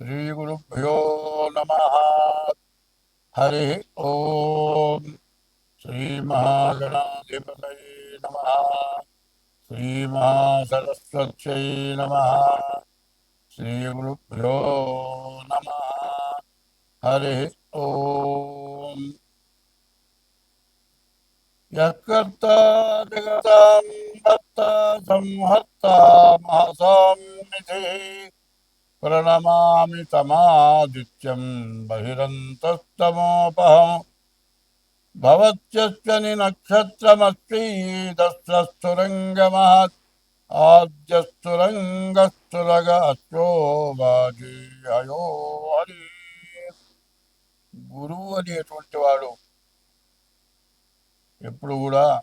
శ్రీగురుభ్యో నమ. హరి ఓం శ్రీ మహాగణాధిపతయే నమ. శ్రీ మహాసరస్వత్యై నమ. శ్రీగురుభ్యో నమ. హరి ఓం. యత్కర్త జగతాం భర్త సంహర్త మహసాం నిధి प्रणमामि तमादित्यं बहिरन्तस्तमोपहम् भवत्यश्च निनक्षत्रमस्तीदस्रस्तुरङ्गमहत् ఆద్యస్తురంగస్తురగో వాజీ అయో హరి గురువు అనేటువంటి వాడు ఎప్పుడు కూడా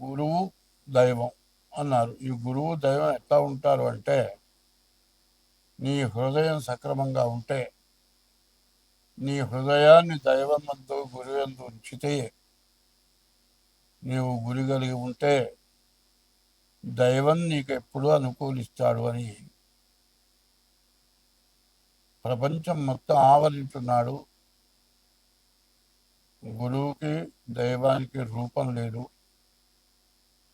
గురువు దైవం అన్నారు. ఈ గురువు దైవం ఎట్లా ఉంటారు అంటే నీ హృదయం సక్రమంగా ఉంటే నీ హృదయాన్ని దైవం మందు గురువందు ఉంచితే నీవు గురి కలిగి ఉంటే దైవం నీకు ఎప్పుడూ అనుకూలిస్తాడు అని ప్రపంచం మొత్తం ఆవరించున్నాడు గురువుకి దైవానికి రూపం లేదు.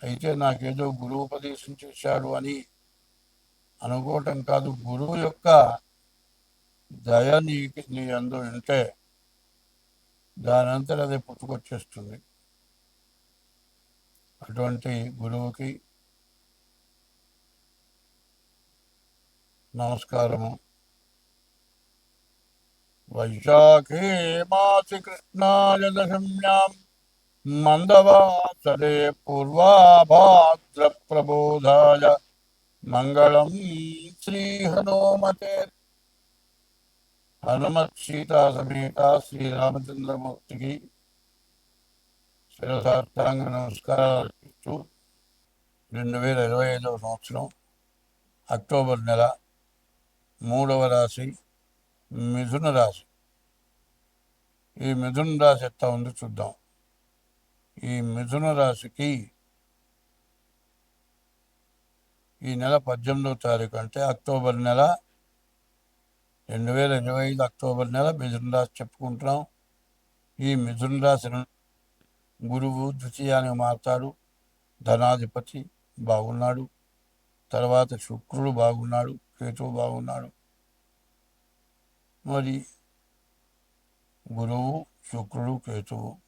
అయితే నాకేదో గురువు ఉపదేశం చేశాడు అని అనుకోవటం కాదు. గురువు యొక్క దయ నీ నీ అందు ఉంటే దానంతా అదే పుట్టుకొచ్చేస్తుంది. అటువంటి గురువుకి నమస్కారము. వైశాఖే మాసి కృష్ణాయ దశమ్యాం మందవాసరే పూర్వాభాద్ర ప్రబోధాయ మంగళం శ్రీ హనుమతే హనుమత్ సీతా సమేత శ్రీరామచంద్రమూర్తికి శిరసార్థాంగ నమస్కారాలు అర్పిస్తూ రెండు వేల ఇరవై ఐదవ సంవత్సరం అక్టోబర్ నెల మూడవ రాశి మిథున రాశి. ఈ మిథున రాశి ఎట్లా ఉంది చూద్దాం. ఈ మిథున రాశికి ఈ నెల పద్దెనిమిదవ తారీఖు అంటే అక్టోబర్ నెల రెండు వేల ఇరవై ఐదు అక్టోబర్ నెల మిథున రాశి చెప్పుకుంటున్నాం. ఈ మిథున రాశి గురువు ద్వితీయానికి మారుతాడు. ధనాధిపతి బాగున్నాడు. తర్వాత శుక్రుడు బాగున్నాడు. కేతువు బాగున్నాడు. మరి గురువు శుక్రుడు కేతువు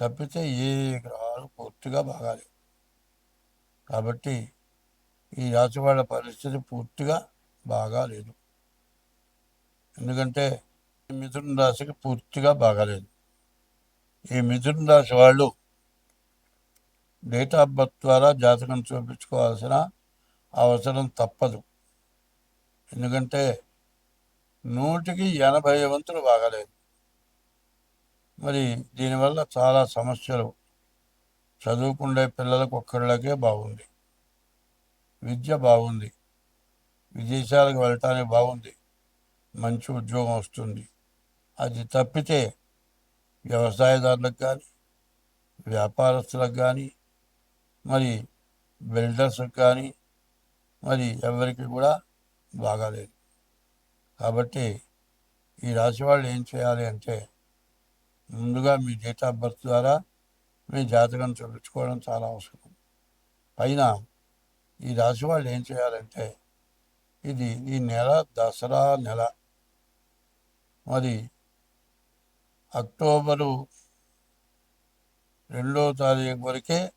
తప్పితే ఏ గ్రహాలు పూర్తిగా బాగాలేవు. కాబట్టి ఈ రాశి వాళ్ళ పరిస్థితి పూర్తిగా బాగాలేదు. ఎందుకంటే మిథున రాశికి పూర్తిగా బాగాలేదు. ఈ మిథున రాశి వాళ్ళు డేట్ ఆఫ్ బర్త్ ద్వారా జాతకం చూపించుకోవాల్సిన అవసరం తప్పదు. ఎందుకంటే నూటికి ఎనభై వంతులు బాగాలేదు. మరి దీనివల్ల చాలా సమస్యలు. చదువుకుండే పిల్లలకు ఒక్కళ్ళకే బాగుంది. విద్య బాగుంది. విదేశాలకు వెళ్ళటానికి బాగుంది. మంచి ఉద్యోగం వస్తుంది. అది తప్పితే వ్యవసాయదారులకు కానీ వ్యాపారస్తులకు కానీ మరి బిల్డర్స్కి కానీ మరి ఎవరికి కూడా బాగాలేదు. కాబట్టి ఈ రాశి వాళ్ళు ఏం చేయాలి అంటే ముందుగా మీ డేట్ ఆఫ్ బర్త్ ద్వారా మీ జాతకం చూపించుకోవడం చాలా అవసరం. పైన ఈ రాశి వాళ్ళు ఏం చేయాలంటే ఇది ఈ నెల దసరా నెల. మరి అక్టోబరు రెండో తారీఖు వరకే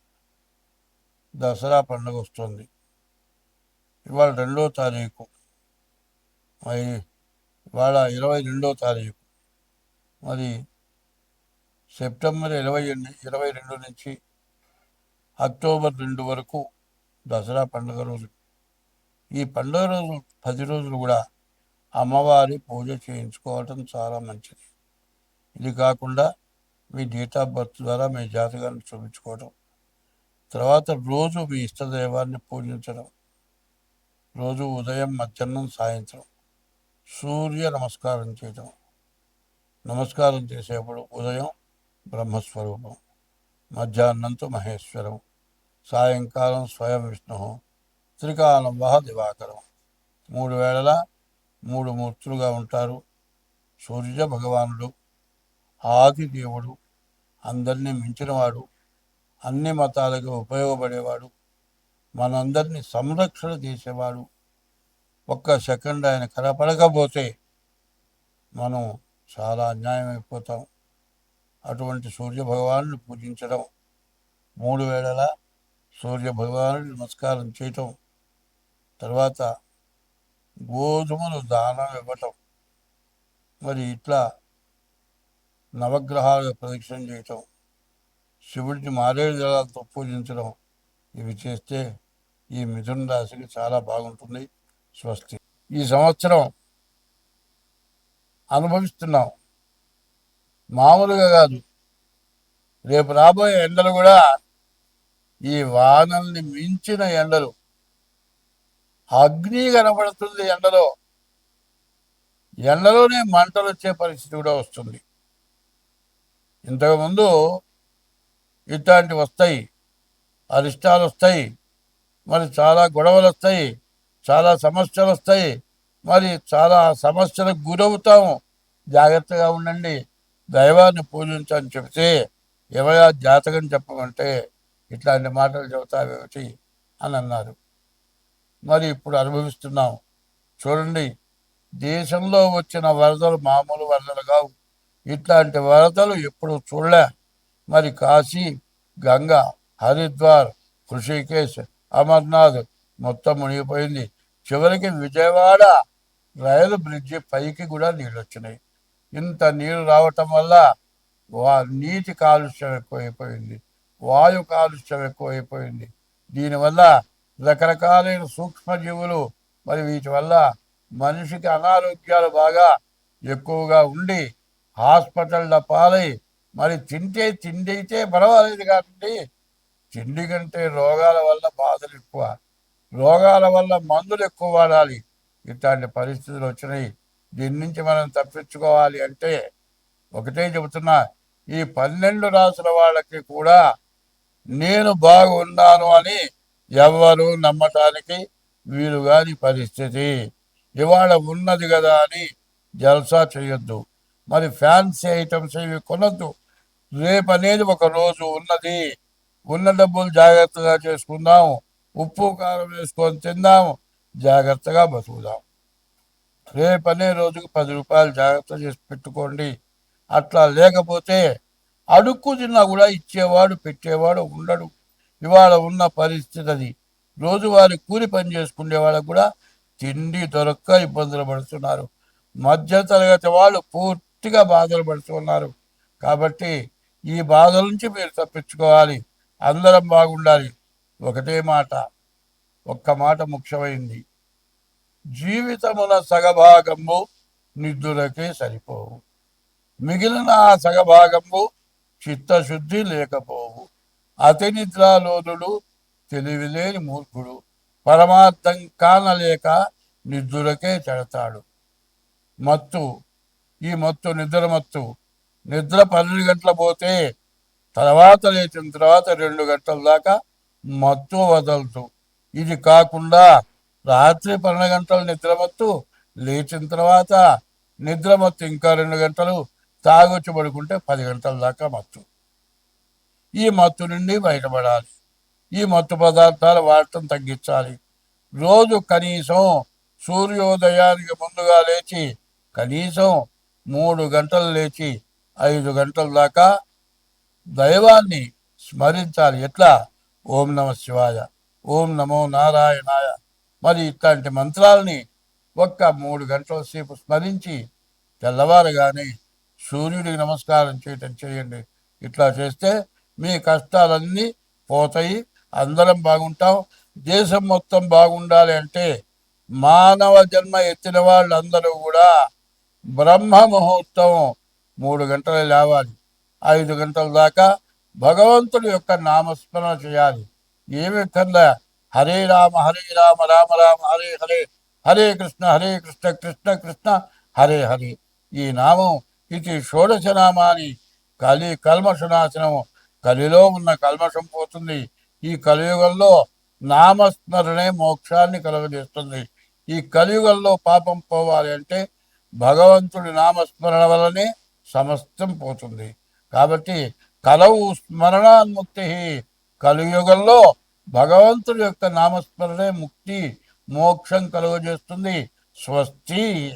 దసరా పండుగ వస్తుంది. ఇవాళ రెండో తారీఖు. మరి ఇవాళ ఇరవై రెండో తారీఖు. మరి సెప్టెంబర్ ఇరవై ఇరవై రెండు నుంచి అక్టోబర్ రెండు వరకు దసరా పండుగ రోజు. ఈ పండుగ రోజు పది రోజులు కూడా అమ్మవారి పూజ చేయించుకోవటం చాలా మంచిది. ఇది కాకుండా మీ డేట్ ఆఫ్ బర్త్ ద్వారా మీ జాతకాన్ని చూపించుకోవడం తర్వాత రోజు మీ ఇష్టదైవాన్ని పూజించడం. రోజు ఉదయం మధ్యాహ్నం సాయంత్రం సూర్య నమస్కారం చేయడం నమస్కారం చేసేప్పుడు ఉదయం బ్రహ్మస్వరూపం. మధ్యాహ్నంతో మహేశ్వరం సాయంకాలం స్వయం విష్ణు త్రికాలం వహ దివాకరం మూడు వేళల మూడు మూర్తులుగా ఉంటారు. సూర్య భగవానుడు ఆది దేవుడు అందరినీ మించినవాడు అన్ని మతాలకు ఉపయోగపడేవాడు మనందరినీ సంరక్షణ చేసేవాడు. ఒక్క సెకండ్ ఆయన కనపడకపోతే మనం చాలా అన్యాయం అయిపోతాం అటువంటి సూర్య భగవాను పూజించడం. మూడు వేళల సూర్య భగవాను నమస్కారం చేయటం. తర్వాత గోధుమలు దానం ఇవ్వటం. మరి ఇట్లా నవగ్రహాలు ప్రదక్షిణ చేయటం. శివుడిని మారేడు దళాలతో పూజించడం. ఇవి చేస్తే ఈ మిథున రాశికి చాలా బాగుంటుంది. స్వస్తి. ఈ సంవత్సరం అనుభవిస్తున్నాం. మామూలుగా కాదు. రేపు రాబోయే ఎండలు కూడా ఈ వానల్ని మించిన ఎండలు. అగ్ని కనబడుతుంది ఎండలో. ఎండలోనే మంటలు వచ్చే పరిస్థితి కూడా వస్తుంది. ఇంతకుముందు ఇట్లాంటివి వస్తాయి. అరిష్టాలు వస్తాయి. మరి చాలా గొడవలు వస్తాయి. చాలా సమస్యలు వస్తాయి. మరి చాలా సమస్యలకు గురవుతాము. జాగ్రత్తగా ఉండండి. దైవాన్ని పూజించని చెబితే ఎవరా జాతకం చెప్పమంటే ఇట్లాంటి మాటలు చెబుతావేమిటి అని అన్నారు. మరి ఇప్పుడు అనుభవిస్తున్నాం. చూడండి దేశంలో వచ్చిన వరదలు మామూలు వరదలు కావు. ఇట్లాంటి వరదలు ఎప్పుడు చూడలే. మరి కాశీ గంగ హరిద్వార్ హృషికేశ్ అమర్నాథ్ మొత్తం మునిగిపోయింది. చివరికి విజయవాడ రైలు బ్రిడ్జి పైకి కూడా నీళ్ళు వచ్చినాయి ఇంత నీరు రావటం వల్ల వా నీటి కాలుష్యం ఎక్కువైపోయింది వాయు కాలుష్యం ఎక్కువైపోయింది. దీనివల్ల రకరకాలైన సూక్ష్మజీవులు మరి వీటి వల్ల మనిషికి అనారోగ్యాలు బాగా ఎక్కువగా ఉండి హాస్పిటల్ల పాలై మరి తింటే తిండి అయితే పర్వాలేదు కాబట్టి తిండి కంటే రోగాల వల్ల బాధలు ఎక్కువ. రోగాల వల్ల మందులు ఎక్కువ వాడాలి. ఇట్లాంటి పరిస్థితులు వచ్చినాయి. దీని నుంచి మనం తప్పించుకోవాలి అంటే ఒకటే చెబుతున్నా ఈ పన్నెండు రాసుల వాళ్ళకి కూడా నేను బాగున్నాను అని ఎవరు నమ్మటానికి వీలు కాని పరిస్థితి. ఇవాళ ఉన్నది కదా అని జల్సా చేయొద్దు. మరి ఫ్యాన్సీ ఐటమ్స్ ఇవి కొనద్దు. రేపు అనేది ఒక రోజు ఉన్నది. ఉన్న డబ్బులు జాగ్రత్తగా చేసుకుందాం. ఉప్పు కారం వేసుకొని తిందాం. జాగ్రత్తగా బతుకుదాం. రేపనే రోజుకు పది రూపాయలు జాగ్రత్త చేసి పెట్టుకోండి. అట్లా లేకపోతే అడుక్కు తిన్నా కూడా ఇచ్చేవాడు పెట్టేవాడు ఉండడు. ఇవాళ ఉన్న పరిస్థితి అది రోజువారి కూలి పని చేసుకునే వాళ్ళకు కూడా తిండి దొరక్క ఇబ్బందులు పడుతున్నారు. మధ్య తరగతి వాళ్ళు పూర్తిగా బాధలు పడుతున్నారు కాబట్టి ఈ బాధల నుంచి మీరు తప్పించుకోవాలి. అందరం బాగుండాలి. ఒకటే మాట. ఒక్క మాట ముఖ్యమైంది. జీవితమున సగభాగము నిద్దులకే సరిపోవు. మిగిలిన ఆ సగభాగము చిత్తశుద్ధి లేకపోవు. అతి నిద్రాలోనుడు తెలివిలేని మూర్ఖుడు. పరమార్థం కానలేక నిద్దులకే చెడతాడు మత్తు ఈ మత్తు నిద్ర మత్తు. నిద్ర పన్నెండు గంటల పోతే తర్వాత లేచిన తర్వాత రెండు గంటల దాకా మత్తు వదలదు. ఇది కాకుండా రాత్రి పన్నెండు గంటలు నిద్రమత్తు లేచిన తర్వాత నిద్రమత్తు ఇంకా రెండు గంటలు తాగొచ్చి పడుకుంటే పది గంటల దాకా మత్తు. ఈ మత్తు నుండి బయటపడాలి. ఈ మత్తు పదార్థాలు వాడటం తగ్గించాలి. రోజు కనీసం సూర్యోదయానికి ముందుగా లేచి కనీసం మూడు గంటలు లేచి ఐదు గంటల దాకా దైవాన్ని స్మరించాలి. ఎట్లా? ఓం నమ శివాయ. ఓం నమో నారాయణాయ. మరి ఇట్లాంటి మంత్రాలని ఒక్క మూడు గంటల సేపు స్మరించి తెల్లవారుగానే సూర్యుడికి నమస్కారం చేయటం చేయండి. ఇట్లా చేస్తే మీ కష్టాలన్నీ పోతాయి అందరం బాగుంటాం దేశం మొత్తం బాగుండాలి అంటే మానవ జన్మ ఎత్తిన వాళ్ళందరూ కూడా బ్రహ్మ ముహూర్తం మూడు గంటలు లేవాలి. ఐదు గంటల దాకా భగవంతుడి యొక్క నామస్మరణ చేయాలి. ఏమి కన్నా హరే రామ హరే రామ రామ రామ హరే హరే హరే కృష్ణ హరే కృష్ణ కృష్ణ కృష్ణ హరే హరే. ఈ నామం ఇది షోడశ నామాని కలి కల్మషనాశనము కలిలో ఉన్న కల్మషం పోతుంది. ఈ కలియుగంలో నామస్మరణే మోక్షాన్ని కలుగజేస్తుంది. ఈ కలియుగంలో పాపం పోవాలి అంటే భగవంతుడి నామస్మరణ వల్లనే సమస్తం పోతుంది. కాబట్టి కలవు స్మరణాన్ముక్తి. కలియుగంలో భగవంతుడి యొక్క నామస్మరణే ముక్తి మోక్షం కలుగజేస్తుంది. స్వస్తి